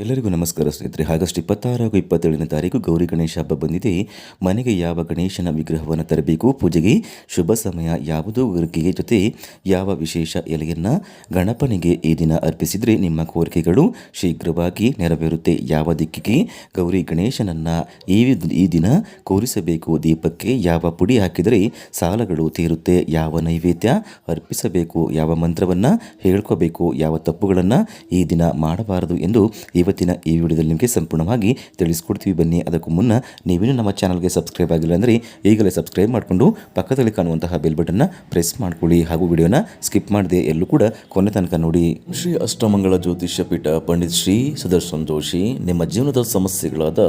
ಎಲ್ಲರಿಗೂ ನಮಸ್ಕಾರ ಸ್ನೇಹಿತರೆ. ಆಗಸ್ಟ್ ಇಪ್ಪತ್ತಾರು ಹಾಗೂ ಇಪ್ಪತ್ತೇಳನೇ ತಾರೀಕು ಗೌರಿ ಗಣೇಶ ಹಬ್ಬ ಬಂದಿದೆ. ಮನೆಗೆ ಯಾವ ಗಣೇಶನ ವಿಗ್ರಹವನ್ನು ತರಬೇಕು? ಪೂಜೆಗೆ ಶುಭ ಸಮಯ ಯಾವುದೋ? ವರ್ಗಿಗೆ ಜೊತೆ ಯಾವ ವಿಶೇಷ ಎಲೆಯನ್ನು ಗಣಪನಿಗೆ ಈ ದಿನ ಅರ್ಪಿಸಿದರೆ ನಿಮ್ಮ ಕೋರಿಕೆಗಳು ಶೀಘ್ರವಾಗಿ ನೆರವೇರುತ್ತೆ. ಯಾವ ದಿಕ್ಕಿಗೆ ಗೌರಿ ಗಣೇಶನನ್ನು ಈ ಈ ದಿನ ಕೋರಿಸಬೇಕು? ದೀಪಕ್ಕೆ ಯಾವ ಪುಡಿ ಹಾಕಿದರೆ ಸಾಲಗಳು ತೀರುತ್ತೆ? ಯಾವ ನೈವೇದ್ಯ ಅರ್ಪಿಸಬೇಕು? ಯಾವ ಮಂತ್ರವನ್ನು ಹೇಳ್ಕೋಬೇಕು? ಯಾವ ತಪ್ಪುಗಳನ್ನು ಈ ದಿನ ಮಾಡಬಾರದು ಎಂದು ಇವತ್ತಿನ ಈ ವಿಡಿಯೋದಲ್ಲಿ ನಿಮಗೆ ಸಂಪೂರ್ಣವಾಗಿ ತಿಳಿಸ್ಕೊಡ್ತೀವಿ ಬನ್ನಿ. ಅದಕ್ಕೂ ಮುನ್ನ ನೀವೇನು ನಮ್ಮ ಚಾನಲ್ಗೆ ಸಬ್ಸ್ಕ್ರೈಬ್ ಆಗಿಲ್ಲ ಅಂದರೆ ಈಗಲೇ ಸಬ್ಸ್ಕ್ರೈಬ್ ಮಾಡಿಕೊಂಡು ಪಕ್ಕದಲ್ಲಿ ಕಾಣುವಂತಹ ಬೆಲ್ ಬಟನ್ನ ಪ್ರೆಸ್ ಮಾಡ್ಕೊಳ್ಳಿ. ಹಾಗೂ ವಿಡಿಯೋನ ಸ್ಕಿಪ್ ಮಾಡದೆ ಎಲ್ಲೂ ಕೂಡ ಕೊನೆ ತನಕ ನೋಡಿ. ಶ್ರೀ ಅಷ್ಟಮಂಗಳ ಜ್ಯೋತಿಷ್ಯ ಪೀಠ ಪಂಡಿತ್ ಶ್ರೀ ಸುದರ್ಶನ್ ಜೋಶಿ ನಿಮ್ಮ ಜೀವನದ ಸಮಸ್ಯೆಗಳಾದ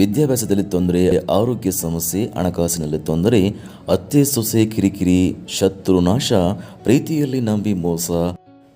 ವಿದ್ಯಾಭ್ಯಾಸದಲ್ಲಿ ತೊಂದರೆ, ಆರೋಗ್ಯ ಸಮಸ್ಯೆ, ಹಣಕಾಸಿನಲ್ಲಿ ತೊಂದರೆ, ಅತ್ತೆ ಸೊಸೆ ಕಿರಿಕಿರಿ, ಶತ್ರು ನಾಶ, ಪ್ರೀತಿಯಲ್ಲಿ ನಂಬಿ ಮೋಸ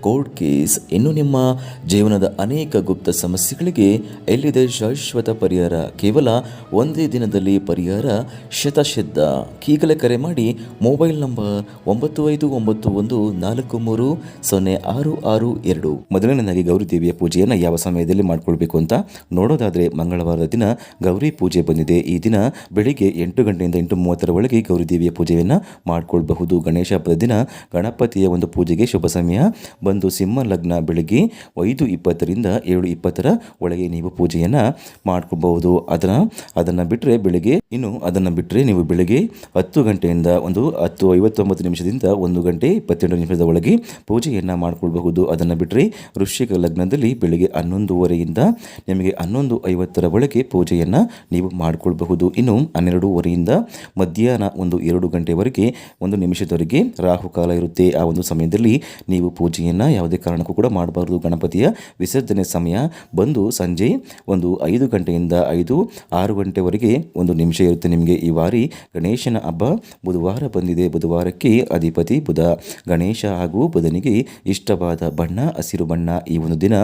ಕೋರ್ಟ್ ಕೇಸ್ ಇನ್ನು ನಿಮ್ಮ ಜೀವನದ ಅನೇಕ ಗುಪ್ತ ಸಮಸ್ಯೆಗಳಿಗೆ ಎಲ್ಲಿದೆ ಶಾಶ್ವತ ಪರಿಹಾರ? ಕೇವಲ ಒಂದೇ ದಿನದಲ್ಲಿ ಪರಿಹಾರ? ಶತಸಿದ್ಧ ಈಗಲೇ ಕರೆ ಮಾಡಿ ಮೊಬೈಲ್ ನಂಬರ್ ಒಂಬತ್ತು ಐದು ಒಂಬತ್ತು ಒಂದು ನಾಲ್ಕು ಮೂರು ಸೊನ್ನೆ ಆರು ಆರು ಎರಡು. ಮೊದಲನೇದಾಗಿ ಗೌರಿ ದೇವಿಯ ಪೂಜೆಯನ್ನು ಯಾವ ಸಮಯದಲ್ಲಿ ಮಾಡಿಕೊಳ್ಬೇಕು ಅಂತ ನೋಡೋದಾದರೆ ಮಂಗಳವಾರದ ದಿನ ಗೌರಿ ಪೂಜೆ ಬಂದಿದೆ. ಈ ದಿನ ಬೆಳಿಗ್ಗೆ ಎಂಟು ಗಂಟೆಯಿಂದ ಎಂಟು ಮೂವತ್ತರ ಒಳಗೆ ಗೌರಿ ದೇವಿಯ ಪೂಜೆಯನ್ನು ಮಾಡಿಕೊಳ್ಬಹುದು. ಗಣೇಶ ಹಬ್ಬದ ದಿನ ಗಣಪತಿಯ ಒಂದು ಪೂಜೆಗೆ ಶುಭ ಸಮಯ. ಬಂದು ಸಿಂಹ ಲಗ್ನ ಬೆಳಗ್ಗೆ ಐದು ಇಪ್ಪತ್ತರಿಂದ ಏಳು ಇಪ್ಪತ್ತರ ಒಳಗೆ ನೀವು ಪೂಜೆಯನ್ನು ಮಾಡ್ಕೊಬಹುದು. ಅದನ್ನು ಅದನ್ನು ಬಿಟ್ಟರೆ ಬೆಳಗ್ಗೆ, ಇನ್ನು ಅದನ್ನು ಬಿಟ್ಟರೆ ನೀವು ಬೆಳಗ್ಗೆ ಹತ್ತು ಗಂಟೆಯಿಂದ ಒಂದು ಹತ್ತು ಐವತ್ತೊಂಬತ್ತು ನಿಮಿಷದಿಂದ ಒಂದು ಗಂಟೆ ಇಪ್ಪತ್ತೆಂಟು ನಿಮಿಷದ ಒಳಗೆ ಪೂಜೆಯನ್ನು ಮಾಡಿಕೊಳ್ಬಹುದು. ಅದನ್ನು ಬಿಟ್ಟರೆ ವೃಶ್ಚಿಕ ಲಗ್ನದಲ್ಲಿ ಬೆಳಿಗ್ಗೆ ಹನ್ನೊಂದುವರೆಯಿಂದ ನಿಮಗೆ ಹನ್ನೊಂದು ಐವತ್ತರ ಒಳಗೆ ಪೂಜೆಯನ್ನು ನೀವು ಮಾಡಿಕೊಳ್ಬಹುದು. ಇನ್ನು ಹನ್ನೆರಡೂವರೆಯಿಂದ ಮಧ್ಯಾಹ್ನ ಒಂದು ಎರಡು ಗಂಟೆವರೆಗೆ ಒಂದು ನಿಮಿಷದವರೆಗೆ ರಾಹುಕಾಲ ಇರುತ್ತೆ. ಆ ಒಂದು ಸಮಯದಲ್ಲಿ ನೀವು ಪೂಜೆಯನ್ನು ಯಾವುದೇ ಕಾರಣಕ್ಕೂ ಕೂಡ ಮಾಡಬಾರ್ದು. ಗಣಪತಿಯ ವಿಸರ್ಜನೆ ಸಮಯ ಬಂದು ಸಂಜೆ ಒಂದು ಐದು ಗಂಟೆಯಿಂದ ಐದು, ಆರು ಗಂಟೆವರೆಗೆ ಒಂದು ನಿಮಿಷ ಇರುತ್ತೆ ನಿಮಗೆ ಈ ಬಾರಿ. ಗಣೇಶನ ಹಬ್ಬ ಬುಧವಾರ ಬಂದಿದೆ. ಬುಧವಾರಕ್ಕೆ ಅಧಿಪತಿ ಬುಧ. ಗಣೇಶ ಹಾಗೂ ಬುಧನಿಗೆ ಇಷ್ಟವಾದ ಬಣ್ಣ, ಹಸಿರು ಬಣ್ಣ ಈ ಒಂದು ದಿನ.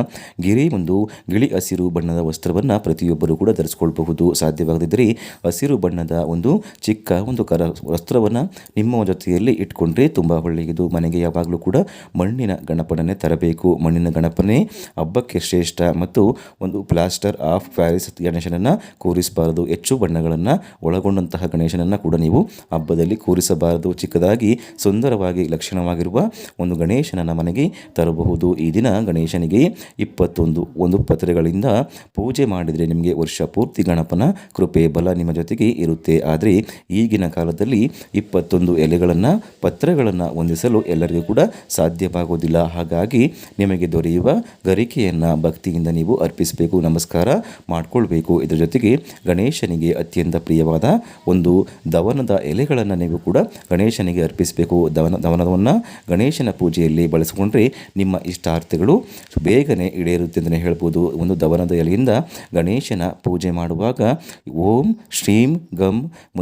ಗಿರಿ ಒಂದು ಗಿಳಿ ಹಸಿರು ಬಣ್ಣದ ವಸ್ತ್ರವನ್ನು ಪ್ರತಿಯೊಬ್ಬರು ಕೂಡ ಧರಿಸ್ಕೊಳ್ಬಹುದು ಸಾಧ್ಯವಾಗದಿದ್ದರೆ ಹಸಿರು ಬಣ್ಣದ ಒಂದು ಚಿಕ್ಕ ಒಂದು ಕರ ವಸ್ತ್ರವನ್ನು ನಿಮ್ಮ ಜೊತೆಯಲ್ಲಿ ಇಟ್ಕೊಂಡ್ರೆ ತುಂಬ ಒಳ್ಳೆಯದು. ಮನೆಗೆ ಯಾವಾಗಲೂ ಕೂಡ ಮಣ್ಣಿನ ಗಣಪನನ್ನೇ ತರಬೇಕು. ಮಣ್ಣಿನ ಗಣಪನೇ ಹಬ್ಬಕ್ಕೆ ಶ್ರೇಷ್ಠ ಮತ್ತು ಒಂದು ಪ್ಲಾಸ್ಟರ್ ಆಫ್ ಪ್ಯಾರಿಸ್ ಗಣೇಶನನ್ನು ಕೂರಿಸಬಾರದು. ಹೆಚ್ಚು ಬಣ್ಣಗಳನ್ನು ಒಳಗೊಂಡಂತಹ ಗಣೇಶನನ್ನು ಕೂಡ ನೀವು ಹಬ್ಬದಲ್ಲಿ ಕೂರಿಸಬಾರದು. ಚಿಕ್ಕದಾಗಿ ಸುಂದರವಾಗಿ ಲಕ್ಷಣವಾಗಿರುವ ಒಂದು ಗಣೇಶನನ್ನು ಮನೆಗೆ ತರಬಹುದು. ಈ ದಿನ ಗಣೇಶನಿಗೆ ಇಪ್ಪತ್ತೊಂದು, ಒಂದು ಪತ್ರೆಗಳಿಂದ ಪೂಜೆ ಮಾಡಿದರೆ ನಿಮಗೆ ವರ್ಷ ಪೂರ್ತಿ ಗಣಪನ ಕೃಪೆ, ಬಲ ನಿಮ್ಮ ಜೊತೆಗೆ ಇರುತ್ತೆ. ಆದರೆ ಈಗಿನ ಕಾಲದಲ್ಲಿ ಇಪ್ಪತ್ತೊಂದು ಎಲೆಗಳನ್ನು, ಪತ್ರಗಳನ್ನು ಹೊಂದಿಸಲು ಎಲ್ಲರಿಗೂ ಕೂಡ ಸಾಧ್ಯವಾಗುವುದಿಲ್ಲ ಹಾಗಾಗಿ ನಿಮಗೆ ದೊರೆಯುವ ಗರಿಕೆಯನ್ನು ಭಕ್ತಿಯಿಂದ ನೀವು ಅರ್ಪಿಸಬೇಕು, ನಮಸ್ಕಾರ ಮಾಡಿಕೊಳ್ಬೇಕು. ಇದರ ಜೊತೆಗೆ ಗಣೇಶನಿಗೆ ಅತ್ಯಂತ ಪ್ರಿಯವಾದ ಒಂದು ದವನದ ಎಲೆಗಳನ್ನು ನೀವು ಕೂಡ ಗಣೇಶನಿಗೆ ಅರ್ಪಿಸಬೇಕು. ದವನ, ದವನವನ್ನು ಗಣೇಶನ ಪೂಜೆಯಲ್ಲಿ ಬಳಸಿಕೊಂಡ್ರೆ ನಿಮ್ಮ ಇಷ್ಟಾರ್ಥಗಳು ಬೇಗನೆ ಈಡೇರುತ್ತೆ ಅಂತಲೇ ಹೇಳ್ಬೋದು. ಒಂದು ದವನದ ಎಲೆಯಿಂದ ಗಣೇಶನ ಪೂಜೆ ಮಾಡುವಾಗ ಓಂ ಶ್ರೀಂ ಗಂ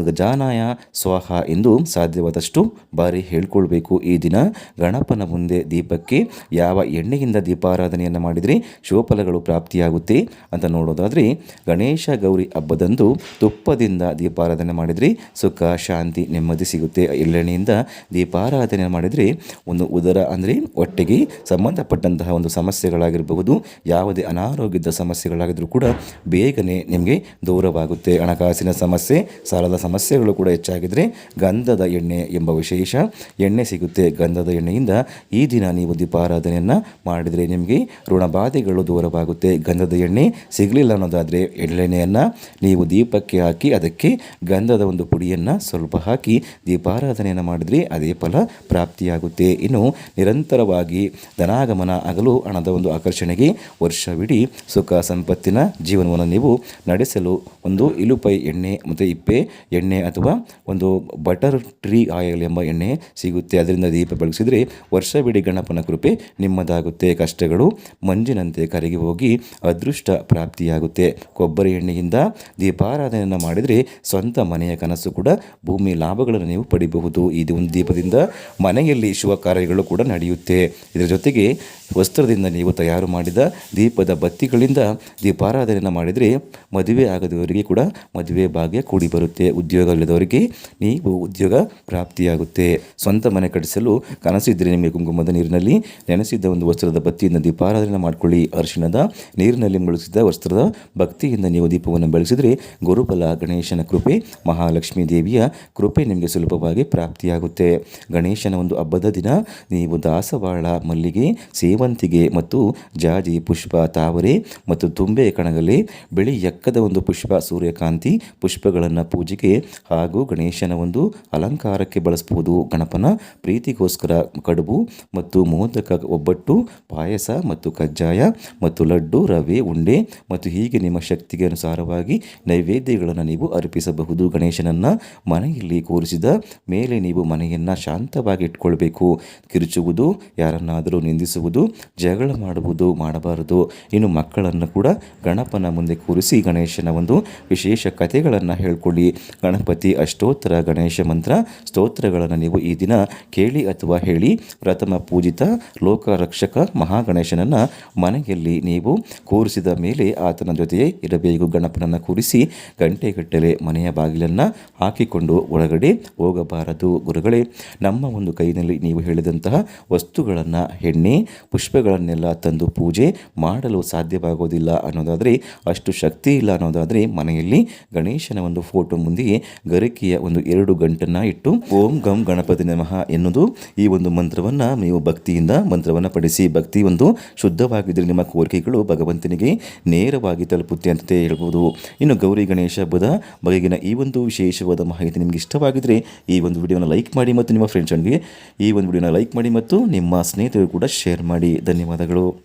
ಗಜಾನಾಯ ಸ್ವಾಹ ಎಂದು ಸಾಧ್ಯವಾದಷ್ಟು ಬಾರಿ ಹೇಳ್ಕೊಳ್ಬೇಕು. ಈ ದಿನ ಗಣಪನ ಮುಂದೆ ದೀಪಕ್ಕೆ ಯಾವ ಎಣ್ಣೆಯಿಂದ ದೀಪಾರಾಧನೆಯನ್ನು ಮಾಡಿದರೆ? ಶುಭಫಲಗಳು ಪ್ರಾಪ್ತಿಯಾಗುತ್ತೆ ಅಂತ ನೋಡೋದಾದರೆ ಗಣೇಶ ಗೌರಿ ಹಬ್ಬದಂದು ತುಪ್ಪದಿಂದ ದೀಪಾರಾಧನೆ ಮಾಡಿದರೆ. ಸುಖ, ಶಾಂತಿ, ನೆಮ್ಮದಿ ಸಿಗುತ್ತೆ. ಎಳ್ಳೆಣ್ಣೆಯಿಂದ ದೀಪಾರಾಧನೆ ಮಾಡಿದರೆ ಒಂದು ಉದರ ಅಂದರೆ ಹೊಟ್ಟೆಗೆ ಸಂಬಂಧಪಟ್ಟಂತಹ ಒಂದು ಸಮಸ್ಯೆಗಳಾಗಿರಬಹುದು. ಯಾವುದೇ ಅನಾರೋಗ್ಯದ ಸಮಸ್ಯೆಗಳಾಗಿದ್ದರೂ ಕೂಡ ಬೇಗನೆ ನಿಮಗೆ ದೂರವಾಗುತ್ತೆ. ಹಣಕಾಸಿನ ಸಮಸ್ಯೆ, ಸಾಲದ ಸಮಸ್ಯೆಗಳು ಕೂಡ ಹೆಚ್ಚಾಗಿದ್ದರೆ ಗಂಧದ ಎಣ್ಣೆ ಎಂಬ ವಿಶೇಷ ಎಣ್ಣೆ ಸಿಗುತ್ತೆ. ಗಂಧದ ಎಣ್ಣೆಯಿಂದ ಈ ದಿನ ನೀವು ದೀಪಾರಾಧನೆಯನ್ನು ಮಾಡಿದರೆ ನಿಮಗೆ ಋಣಬಾಧೆಗಳು ದೂರವಾಗುತ್ತೆ. ಗಂಧದ ಎಣ್ಣೆ ಸಿಗಲಿಲ್ಲ ಅನ್ನೋದಾದರೆ ಎಳ್ಳೆಣ್ಣೆಯನ್ನು ನೀವು ದೀಪಕ್ಕೆ ಹಾಕಿ ಅದಕ್ಕೆ ಗಂಧದ ಒಂದು ಪುಡಿಯನ್ನು ಸ್ವಲ್ಪ ಹಾಕಿ ದೀಪಾರಾಧನೆಯನ್ನು ಮಾಡಿದರೆ ಅದೇ ಫಲ ಪ್ರಾಪ್ತಿಯಾಗುತ್ತೆ. ಇನ್ನು ನಿರಂತರವಾಗಿ ಧನಾಗಮನ ಆಗಲು ಹಣದ ಒಂದು ಆಕರ್ಷಣೆಗೆ ವರ್ಷವಿಡೀ ಸುಖ ಸಂಪತ್ತಿನ ಜೀವನವನ್ನು ನೀವು ನಡೆಸಲು ಒಂದು ಇಲುಪೈ ಎಣ್ಣೆ ಮತ್ತು ಇಪ್ಪೆ ಎಣ್ಣೆ ಅಥವಾ ಒಂದು ಬಟರ್ ಟ್ರೀ ಆಯಿಲ್ ಎಂಬ ಎಣ್ಣೆ ಸಿಗುತ್ತೆ. ಅದರಿಂದ ದೀಪ ಬೆಳಗಿಸಿದರೆ ವರ್ಷವಿಡೀ ಗಣಪನ ಕೃಪೆ ನಿಮ್ಮದಾಗುತ್ತೆ, ಕಷ್ಟಗಳು ಮಂಜಿನಂತೆ ಕರಗಿ ಹೋಗಿ ಅದೃಷ್ಟ ಪ್ರಾಪ್ತಿಯಾಗುತ್ತೆ. ಕೊಬ್ಬರಿ ಎಣ್ಣೆಯಿಂದ ದೀಪಾರಾಧನೆಯನ್ನು ಮಾಡಿದರೆ ಸ್ವಂತ ಮನೆಯ ಕನಸು ಕೂಡ ಭೂಮಿ ಲಾಭಗಳನ್ನು ನೀವು ಪಡಿಬಹುದು. ಇದು ಒಂದು ದೀಪದಿಂದ ಮನೆಯಲ್ಲಿ ಶುಭ ಕಾರ್ಯಗಳು ಕೂಡ ನಡೆಯುತ್ತೆ. ಇದರ ಜೊತೆಗೆ ವಸ್ತ್ರದಿಂದ ನೀವು ತಯಾರು ಮಾಡಿದ ದೀಪದ ಬತ್ತಿಗಳಿಂದ ದೀಪಾರಾಧನೆಯನ್ನು ಮಾಡಿದರೆ ಮದುವೆ ಆಗದವರಿಗೆ ಕೂಡ ಮದುವೆ ಭಾಗ್ಯ ಕೂಡಿ ಬರುತ್ತೆ. ಉದ್ಯೋಗವಿಲ್ಲದವರಿಗೆ ನೀವು ಉದ್ಯೋಗ ಪ್ರಾಪ್ತಿಯಾಗುತ್ತೆ. ಸ್ವಂತ ಮನೆ ಕಟ್ಟಿಸಲು ಕನಸಿದ್ದರೆ ನಿಮಗೆ ಕುಂಕುಮದ ನೀರಿನಲ್ಲಿ ನೆನೆಸಿದ ಒಂದು ವಸ್ತ್ರದ ಬತ್ತಿಯಿಂದ ದೀಪಾರಾಧನೆ ಮಾಡಿಕೊಳ್ಳಿ. ಅರಿಶಿಣದ ನೀರಿನಲ್ಲಿ ಮುಳುಗಿಸಿದ ವಸ್ತ್ರದ ಭಕ್ತಿಯಿಂದ ನೀವು ದೀಪವನ್ನು ಬೆಳೆಸಿದರೆ ಗುರುಬಲ ಗಣೇಶನ ಕೃಪೆ, ಮಹಾಲಕ್ಷ್ಮೀ ದೇವಿಯ ಕೃಪೆ ನಿಮಗೆ ಸುಲಭವಾಗಿ ಪ್ರಾಪ್ತಿಯಾಗುತ್ತೆ. ಗಣೇಶನ ಒಂದು ಹಬ್ಬದ ದಿನ ನೀವು ದಾಸವಾಳ, ಮಲ್ಲಿಗೆ, ಸೇವಂತಿಗೆ ಮತ್ತು ಜಾಜಿ, ಪುಷ್ಪ, ತಾವರೆ ಮತ್ತು ತುಂಬೆ ಕಣಗಲೆ, ಬಿಳಿ ಎಕ್ಕದ ಒಂದು ಪುಷ್ಪ, ಸೂರ್ಯಕಾಂತಿ ಪುಷ್ಪಗಳನ್ನು ಪೂಜೆಗೆ ಹಾಗೂ ಗಣೇಶನ ಒಂದು ಅಲಂಕಾರಕ್ಕೆ ಬಳಸಬಹುದು. ಗಣಪನ ಪ್ರೀತಿಗೋಸ್ಕರ ಕಡುಬು ಮತ್ತು ಮೋದಕ ಒಬ್ಬಟ್ಟು, ಪಾಯಸ ಮತ್ತು ಕಜ್ಜಾಯ ಮತ್ತು ಲಡ್ಡು, ರವೆ, ಉಂಡೆ ಮತ್ತು ಹೀಗೆ ನಿಮ್ಮ ಶಕ್ತಿಗೆ ಅನುಸಾರವಾಗಿ ನೈವೇದ್ಯಗಳನ್ನು ನೀವು ಅರ್ಪಿಸಬಹುದು. ಗಣೇಶನನ್ನು ಮನೆಯಲ್ಲಿ ಕೂರಿಸಿದ ಮೇಲೆ ನೀವು ಮನೆಯನ್ನು ಶಾಂತವಾಗಿ ಇಟ್ಕೊಳ್ಬೇಕು. ಕಿರುಚುವುದು, ಯಾರನ್ನಾದರೂ ನಿಂದಿಸುವುದು, ಜಗಳ ಮಾಡುವುದು ಮಾಡಬಾರದು. ಇನ್ನು ಮಕ್ಕಳನ್ನು ಕೂಡ ಗಣಪನ ಮುಂದೆ ಕೂರಿಸಿ ಗಣೇಶನ ಒಂದು ವಿಶೇಷ ಕಥೆಗಳನ್ನು ಹೇಳ್ಕೊಳ್ಳಿ. ಗಣಪತಿ ಅಷ್ಟೋತ್ತರ ಗಣೇಶ ಮಂತ್ರ ಸ್ತೋತ್ರಗಳನ್ನು ನೀವು ಈ ದಿನ ಕೇಳಿ ಅಥವಾ ಹೇಳಿ ಪ್ರಥಮ ಪೂಜಿತ ಲೋಕರಕ್ಷಕ ಮಹಾಗಣೇಶನನ್ನು ಮನೆಯಲ್ಲಿ ನೀವು ಕೂರಿಸಿದ ಮೇಲೆ ಆತನ ಜೊತೆಯೇ ಇರಬೇಕು. ಗಣಪನನ್ನು ಕೂರಿಸಿ ಗಂಟೆಗಟ್ಟಲೆ ಮನೆಯ ಬಾಗಿಲನ್ನು ಹಾಕಿಕೊಂಡು ಒಳಗಡೆ ಹೋಗಬಾರದು. ಗುರುಗಳೇ, ನಮ್ಮ ಒಂದು ಕೈನಲ್ಲಿ ನೀವು ಹೇಳಿದಂತಹ ವಸ್ತುಗಳನ್ನು, ಎಣ್ಣೆ, ಪುಷ್ಪಗಳನ್ನೆಲ್ಲ ತಂದು ಪೂಜೆ ಮಾಡಲು ಸಾಧ್ಯವಾಗೋದಿಲ್ಲ ಅನ್ನೋದಾದರೆ, ಅಷ್ಟು ಶಕ್ತಿ ಇಲ್ಲ ಅನ್ನೋದಾದರೆ ಮನೆಯಲ್ಲಿ ಗಣೇಶನ ಒಂದು ಫೋಟೋ ಮುಂದೆಯೇ ಗರಿಕೆಯ ಒಂದು ಎರಡು ಗಂಟನ್ನು ಇಟ್ಟು, ಓಂ ಗಂ ಗಣಪತಿ ನಮಃ ಎನ್ನುವುದು ಈ ಒಂದು ಮಂತ್ರವನ್ನು ನೀವು ಭಕ್ತಿಯಿಂದ ಮಂತ್ರವನ್ನು ಪಡಿಸಿ ಭಕ್ತಿ ಒಂದು ಶುದ್ಧವಾಗಿದ್ದರೆ ನಿಮ್ಮ ಕೋರಿಕೆಗಳು ಭಗವಂತನಿಗೆ ನೇರವಾಗಿ ತಲುಪುತ್ತೆ ಅಂತ ಹೇಳ್ಬೋದು. ಇನ್ನು ಗೌರಿ ಗಣೇಶ ಹಬ್ಬದ ಬಗೆಗಿನ ಈ ಒಂದು ವಿಶೇಷವಾದ ಮಾಹಿತಿ ನಿಮಗೆ ಇಷ್ಟವಾಗಿದ್ದರೆ ಈ ಒಂದು ವಿಡಿಯೋನ ಲೈಕ್ ಮಾಡಿ ಮತ್ತು ನಿಮ್ಮ ಫ್ರೆಂಡ್ಸ್ಗಳಿಗೆ ಈ ಒಂದು ವಿಡಿಯೋನ ಲೈಕ್ ಮಾಡಿ ಮತ್ತು ನಿಮ್ಮ ಸ್ನೇಹಿತರು ಕೂಡ ಶೇರ್ ಮಾಡಿ. ಧನ್ಯವಾದಗಳು.